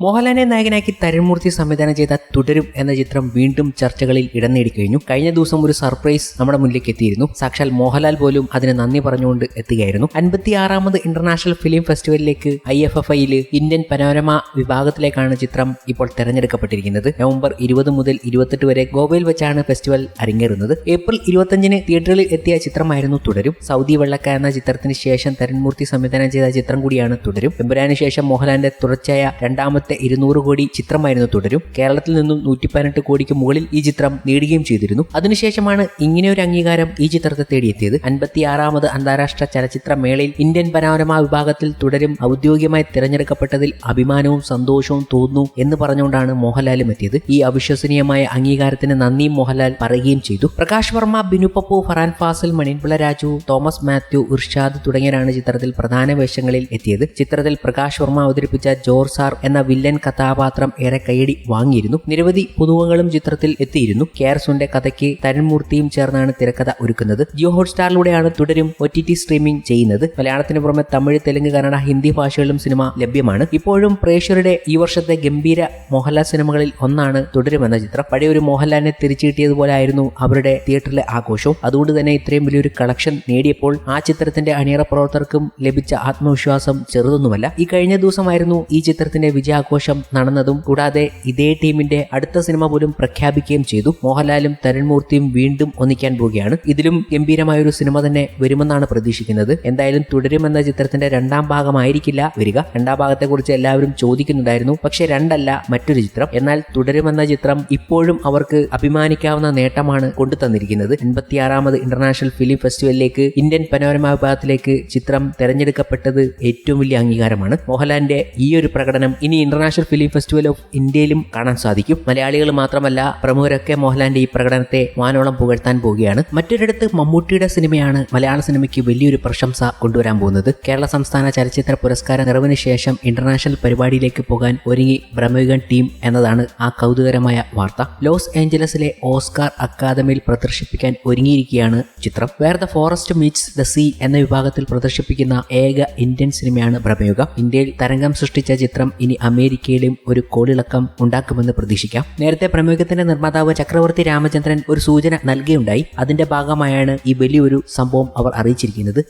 മോഹൻലാലിനെ നായകനാക്കി തരുൺമൂർത്തി സംവിധാനം ചെയ്ത തുടരും എന്ന ചിത്രം വീണ്ടും ചർച്ചകളിൽ ഇടം നേടിക്കഴിഞ്ഞു കഴിഞ്ഞ. ദിവസം ഒരു സർപ്രൈസ് നമ്മുടെ മുന്നിലേക്ക് എത്തിയിരുന്നു. സാക്ഷാൽ മോഹൻലാൽ പോലും അതിന് നന്ദി പറഞ്ഞുകൊണ്ട് എത്തുകയായിരുന്നു. അൻപത്തിയാറാമത് ഇന്റർനാഷണൽ ഫിലിം ഫെസ്റ്റിവലിലേക്ക് ഐ എഫ് എഫ് ഐയിൽ ഇന്ത്യൻ പനോരമ വിഭാഗത്തിലേക്കാണ് ചിത്രം ഇപ്പോൾ തെരഞ്ഞെടുക്കപ്പെട്ടിരിക്കുന്നത്. നവംബർ ഇരുപത് മുതൽ ഇരുപത്തെട്ട് വരെ ഗോവയിൽ വെച്ചാണ് ഫെസ്റ്റിവൽ അരങ്ങേറുന്നത്. ഏപ്രിൽ ഇരുപത്തഞ്ചിന് തിയേറ്ററിൽ എത്തിയ ചിത്രമായിരുന്നു തുടരും. സൗദി വെള്ളക്ക എന്ന ചിത്രത്തിന് ശേഷം തരുൺമൂർത്തി സംവിധാനം ചെയ്ത ചിത്രം കൂടിയാണ് തുടരും. എമ്പുരാന് ശേഷം മോഹൻലാലിന്റെ തുടർച്ചയായ രണ്ടാമത്തെ ഇരുന്നൂറ് കോടി ചിത്രമായിരുന്നു തുടരും. കേരളത്തിൽ നിന്നും നൂറ്റി പതിനെട്ട് കോടിക്ക് മുകളിൽ ഈ ചിത്രം നേടുകയും ചെയ്തിരുന്നു. അതിനുശേഷമാണ് ഇങ്ങനെ ഒരു അംഗീകാരം ഈ ചിത്രത്തെ തേടിയെത്തിയത്. അൻപത്തിയാറാമത് അന്താരാഷ്ട്ര ചലച്ചിത്ര മേളയിൽ ഇന്ത്യൻ പനോരമ വിഭാഗത്തിൽ തുടരും ഔദ്യോഗികമായി തിരഞ്ഞെടുക്കപ്പെട്ടതിൽ അഭിമാനവും സന്തോഷവും തോന്നുന്നു എന്ന് പറഞ്ഞുകൊണ്ടാണ് മോഹൻലാലും എത്തിയത്. ഈ അവിശ്വസനീയമായ അംഗീകാരത്തിന് നന്ദിയും മോഹൻലാൽ പറയുകയും ചെയ്തു. പ്രകാശ് വർമ്മ ബിനു പപ്പു ഫറാൻ ഫാസിൽ മണിൻപിള്ള രാജു തോമസ് മാത്യു ഇർഷാദ് തുടങ്ങിയവരാണ് ചിത്രത്തിൽ പ്രധാന വേഷങ്ങളിൽ എത്തിയത്. ചിത്രത്തിൽ പ്രകാശ് വർമ്മ അവതരിപ്പിച്ച ജോർ സാർ എന്ന വില്ലൻ കഥാപാത്രം ഏറെ കൈയടി വാങ്ങിയിരുന്നു. നിരവധി പുതുവങ്ങളും ചിത്രത്തിൽ എത്തിയിരുന്നു. കെയർസുന്റെ കഥയ്ക്ക് തരൺമൂർത്തിയും ചേർന്നാണ് തിരക്കഥ ഒരുക്കുന്നത്. ജിയോ ഹോട്ട്സ്റ്റാറിലൂടെയാണ് തുടരും ഒ ടി ടി സ്ട്രീമിംഗ് ചെയ്യുന്നത്. മലയാളത്തിന് പുറമെ തമിഴ് തെലുങ്ക് കന്നഡ ഹിന്ദി ഭാഷകളിലും സിനിമ ലഭ്യമാണ്. ഇപ്പോഴും പ്രേക്ഷകരുടെ ഈ വർഷത്തെ ഗംഭീര മോഹൻലാൽ സിനിമകളിൽ ഒന്നാണ് തുടരുമെന്ന ചിത്രം. പഴയ ഒരു മോഹൻലാലിനെ തിരിച്ചു കിട്ടിയതുപോലെ ആയിരുന്നു അവരുടെ തിയേറ്ററിലെ ആഘോഷവും. അതുകൊണ്ട് തന്നെ ഇത്രയും വലിയൊരു കളക്ഷൻ നേടിയപ്പോൾ ആ ചിത്രത്തിന്റെ അണിയറ പ്രവർത്തകർക്കും ലഭിച്ച ആത്മവിശ്വാസം ചെറുതൊന്നുമല്ല. ഈ കഴിഞ്ഞ ദിവസമായിരുന്നു ഈ ചിത്രത്തിന്റെ വിജയാഘോഷം. നടന്നതും കൂടാതെ ഇതേ ടീമിന്റെ അടുത്ത സിനിമ പോലും പ്രഖ്യാപിക്കുകയും ചെയ്തു. മോഹൻലാലും തരുൺമൂർത്തിയും വീണ്ടും ഒന്നിക്കാൻ പോവുകയാണ്. ഇതിലും ഗംഭീരമായ ഒരു സിനിമ തന്നെ വരുമെന്നാണ് പ്രതീക്ഷിക്കുന്നത്. എന്തായാലും തുടരുമെന്ന ചിത്രത്തിന്റെ രണ്ടാം ഭാഗമായിരിക്കില്ല വരിക. രണ്ടാം ഭാഗത്തെക്കുറിച്ച് എല്ലാവരും ചോദിക്കുന്നുണ്ടായിരുന്നു. പക്ഷെ രണ്ടല്ല മറ്റൊരു ചിത്രം. എന്നാൽ തുടരുമെന്ന ചിത്രം ഇപ്പോഴും അവർക്ക് അഭിമാനിക്കാവുന്ന നേട്ടമാണ് കൊണ്ടുതന്നിരിക്കുന്നത് എൺപത്തിയാറാമത് ഇന്റർനാഷണൽ ഫിലിം ഫെസ്റ്റിവലിലേക്ക് ഇന്ത്യൻ പനോരമ വിഭാഗത്തിലേക്ക് ചിത്രം തെരഞ്ഞെടുക്കപ്പെട്ടത് ഏറ്റവും വലിയ അംഗീകാരമാണ്. മോഹൻലാലിന്റെ ഈ ഒരു പ്രകടനം ഇനി ഇന്റർനാഷണൽ ഫിലിം ഫെസ്റ്റിവൽ ഓഫ് ഇന്ത്യയിലും കാണാൻ സാധിക്കും. മലയാളികൾ മാത്രമല്ല പ്രമുഖരൊക്കെ മോഹൻലാലിന്റെ ഈ പ്രകടനത്തെ വാനോളം പുകഴ്ത്താൻ പോവുകയാണ്. മറ്റൊരിടത്ത് മമ്മൂട്ടിയുടെ സിനിമയാണ് മലയാള സിനിമയ്ക്ക് വലിയൊരു പ്രശംസ കൊണ്ടുവരാൻ പോകുന്നത്. കേരള സംസ്ഥാന ചലച്ചിത്ര പുരസ്കാര നിറവിന് ശേഷം ഇന്റർനാഷണൽ പരിപാടിയിലേക്ക് പോകാൻ ഒരുങ്ങി ബ്രഹ്മയുഗൻ ടീം എന്നതാണ് ആ കൗതുകരമായ വാർത്ത. ലോസ് ഏഞ്ചലസിലെ ഓസ്കാർ അക്കാദമിയിൽ പ്രദർശിപ്പിക്കാൻ ഒരുങ്ങിയിരിക്കുകയാണ് ചിത്രം. Where the forest meets the sea എന്ന വിഭാഗത്തിൽ പ്രദർശിപ്പിക്കുന്ന ഏക ഇന്ത്യൻ സിനിമയാണ് ബ്രഹ്മയുഗം ഇന്ത്യയിൽ തരംഗം സൃഷ്ടിച്ച ചിത്രം ഇനി അമേരിക്കയിലും ഒരു കോളിളക്കം ഉണ്ടാക്കുമെന്ന് പ്രതീക്ഷിക്കാം. നേരത്തെ പ്രമേഹത്തിന്റെ നിർമ്മാതാവ് ചക്രവർത്തി രാമചന്ദ്രൻ ഒരു സൂചന നൽകിയുണ്ടായി. അതിന്റെ ഭാഗമായാണ് ഈ വലിയൊരു സംഭവം അവർ അറിയിച്ചിരിക്കുന്നത്.